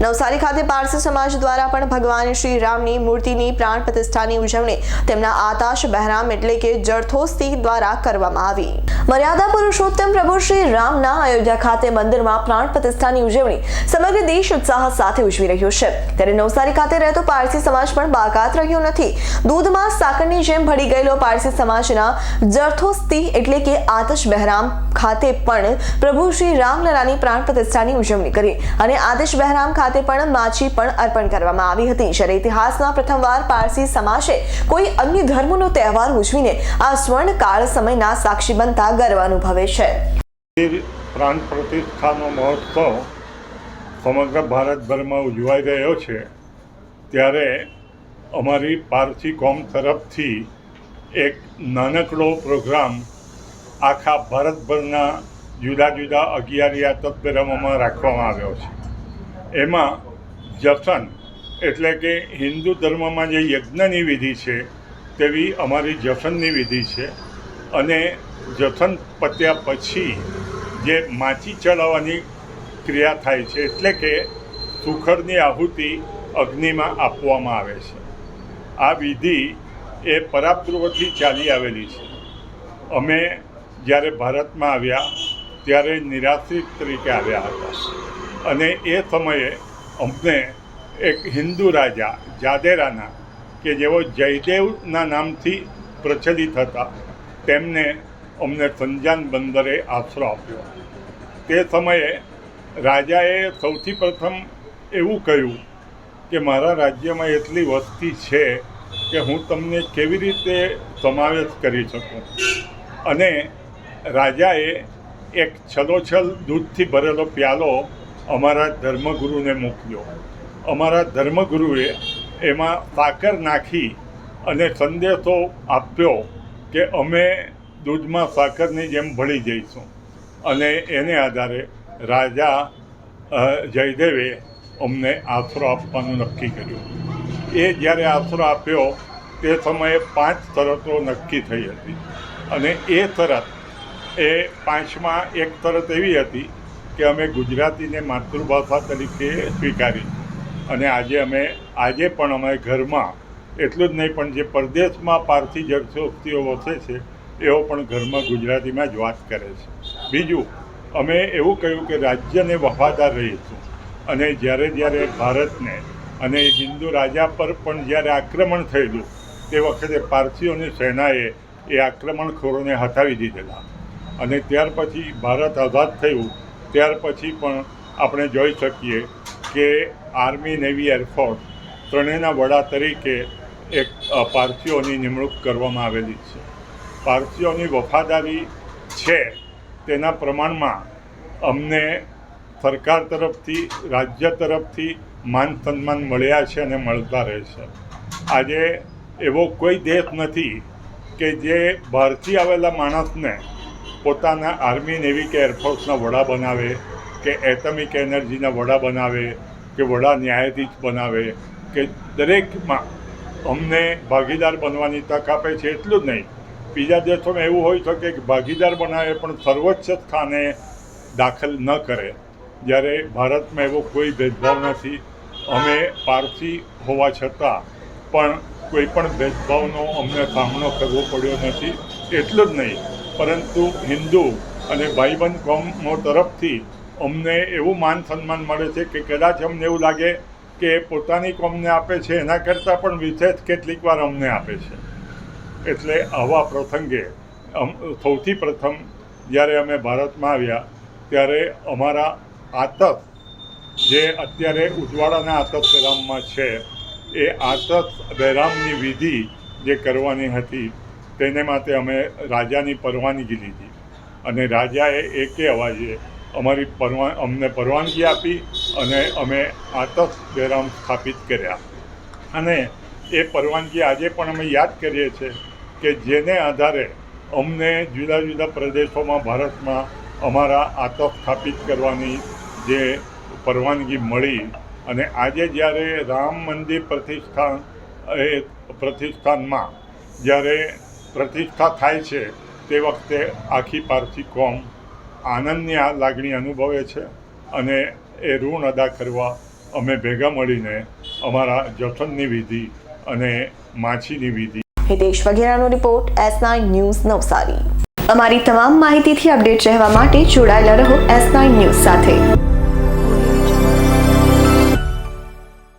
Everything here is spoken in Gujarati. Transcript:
નવસારી ખાતે પારસી સમાજ દ્વારા પણ ભગવાન શ્રી રામની મૂર્તિની પ્રાણ પ્રતિષ્ઠાની ઉજવણી તેમના આતાશ બહેરામ એટલે કે જળથોસ્તી દ્વારા કરવામાં આવી. મર્યાદા પુરુષોત્તમ પ્રભુ શ્રી રામના અયોધ્યા ખાતે મંદિરમાં પ્રાણ પ્રતિષ્ઠાની ઉજવણી સમગ્ર દેશ ઉત્સાહ સાથે ઉજવી રહ્યો છે. ત્યારે નવસારી ખાતે રહેતો પારસી સમાજ પણ બાકાત રહ્યો નથી. દૂધમાં સાકરની જેમ ભળી ગયેલો પારસી સમાજના જર્થોસ્તી એટલે કે આતશ બહેરામ ખાતે પણ પ્રભુ શ્રી રામલલાની પ્રાણ પ્રતિષ્ઠાની ઉજવણી કરી અને આતિશ બહેરામ ખાતે પણ માછી પણ અર્પણ કરવામાં આવી હતી. જ્યારે ઇતિહાસમાં પ્રથમવાર પારસી સમાજે કોઈ અન્ય ધર્મનો તહેવાર ઉજવીને આ સ્વર્ણકાળ સમયના સાક્ષી બનતા ગર્વ અનુભવે છે. પ્રાણ પ્રતિષ્ઠાનો મહોત્સવ સમગ્ર ભારતભરમાં ઉજવાઈ રહ્યો છે. ત્યારે અમારી પારસી કોમ તરફથી એક નાનકડો પ્રોગ્રામ આખા ભારતભરના જુદા જુદા અગિયારિયા તત્પેરમોમાં રાખવામાં આવ્યો છે. એમાં જસન એટલે કે હિન્દુ ધર્મમાં જે યજ્ઞની વિધિ છે, તેવી અમારી જસનની વિધિ છે. અને જસન પત્યા પછી જે માચી ચડાવવાની ક્રિયા થાય છે, એટલે કે સુખડની આહુતિ અગ્નિમાં આપવામાં આવે છે. આ વિધિ એ પરાપૂર્વથી ચાલી આવેલી છે. અમે જ્યારે ભારતમાં આવ્યા, ત્યારે નિરાશ્રિત તરીકે આવ્યા હતા. અને એ સમયે અમને એક હિન્દુ રાજા જાદેરાના, કે જેઓ જયદેવના નામથી પ્રચલિત હતા, તેમને અમને સંજાન બંદરે આશરો આપ્યો. તે સમયે રાજાએ સૌથી પ્રથમ એવું કહ્યું કે મારા રાજ્યમાં એટલી વસ્તી છે કે હું તમને કેવી રીતે સમાવેશ કરી શકું? અને રાજાએ એક છલોછલ દૂધથી ભરેલો પ્યાલો અમારા ધર્મગુરુને મોકલ્યો અમારા ધર્મગુરુએ એમાં સાકર નાખી અને સંદેશો આપ્યો કે અમે દૂધમાં સાકરની જેમ ભળી જઈશું. અને એને આધારે રાજા જયદેવે અમને આશરો આપવાનું નક્કી કર્યું. એ જ્યારે આશરો આપ્યો, તે સમયે પાંચ શરતો નક્કી થઈ હતી. અને એ શરત એ પાંચમાં એક શરત એવી હતી કે અમે ગુજરાતીને માતૃભાષા તરીકે સ્વીકારી અને આજે અમે, આજે પણ અમે ઘરમાં, એટલું જ નહીં, પણ જે પરદેશમાં પારસી જગશોક્તિઓ વસે છે, એઓ પણ ઘરમાં ગુજરાતીમાં જ વાત કરે છે. બીજું, અમે એવું કહ્યું કે રાજ્યને વફાદાર રહીશું. અને જ્યારે જ્યારે ભારતને અને હિન્દુ રાજા પર પણ જ્યારે આક્રમણ થયેલું, તે વખતે પારસીઓની સેનાએ એ આક્રમણખોરોને હટાવી દીધેલા. અને ત્યાર પછી ભારત આઝાદ થયું ત્યાર પછી પણ આપણે જોઈ શકીએ કે આર્મી, નેવી, એરફોર્સ ત્રણેયના વડા તરીકે એક પારસીઓની નિમણૂક કરવામાં આવેલી છે. પારસીઓની વફાદારી છે તેના પ્રમાણમાં અમને સરકાર તરફથી, રાજ્ય તરફથી માન સન્માન મળ્યા છે અને મળતા રહેશે આજે એવો કોઈ દેશ નથી કે જે બહારથી આવેલા માણસને પોતાના આર્મી નેવી કે એરફોર્સના વડા બનાવે, કે એટમિક એનર્જીના વડા બનાવે, કે વડા ન્યાયાધીશ બનાવે, કે દરેકમાં અમને ભાગીદાર બનવાની તક આપે છે એટલું જ નહીં. બીજા દેશોમાં એવું હોય શકે કે ભાગીદાર બનાવે પણ સર્વોચ્ચ સ્થાને દાખલ ન કરે. જ્યારે ભારતમાં એવો કોઈ ભેદભાવ નથી. અમે પારસી હોવા છતાં પણ કોઈ પણ ભેદભાવનો અમને સામનો કરવો પડ્યો નથી. એટલું જ નહીં. પરંતુ હિન્દુ અને ભાઈબંધ કોમો તરફથી અમને એવું માન સન્માન મળે છે કે કદાચ અમને એવું લાગે કે પોતાની કોમને આપે છે, એના કરતાં પણ વિશેષ કેટલીક વાર અમને આપે છે. એટલે આવા પ્રસંગે સૌથી પ્રથમ જ્યારે અમે ભારતમાં આવ્યા, ત્યારે અમારા આતસ જે અત્યારે ઉજવાડાના આતસ બહેરામમાં છે, એ આતસ બેરામની વિધિ જે કરવાની હતી તેને માટે અમે રાજાની પરવાનગી લીધી. અને રાજાએ એકે અવાજે અમારી પરવા, અમને પરવાનગી આપી અને અમે આતસ બેરામ સ્થાપિત કર્યા. અને એ પરવાનગી આજે પણ અમે યાદ કરીએ છીએ કે જેને આધારે અમને જુદા જુદા પ્રદેશોમાં, ભારતમાં અમારા આતપ સ્થાપિત કરવાની જે પરવાનગી મળી અને આજે જ્યારે રામ મંદિર પ્રતિષ્ઠાન એ પ્રતિષ્ઠાનમાં જ્યારે પ્રતિષ્ઠા થાય છે તે વખતે આખી પારસી કોમ આનંદની આ લાગણી અનુભવે છે અને એ ઋણ અદા કરવા અમે ભેગા મળીને અમારા જતનની વિધિ અને માછીની વિધિ Hitesh વઘેરાનો report S nine news Navsari. અમારી તમામ માહિતીથી અપડેટ રહેવા માટે જોડાયેલા રહો એસ નાઇન ન્યૂઝ સાથે.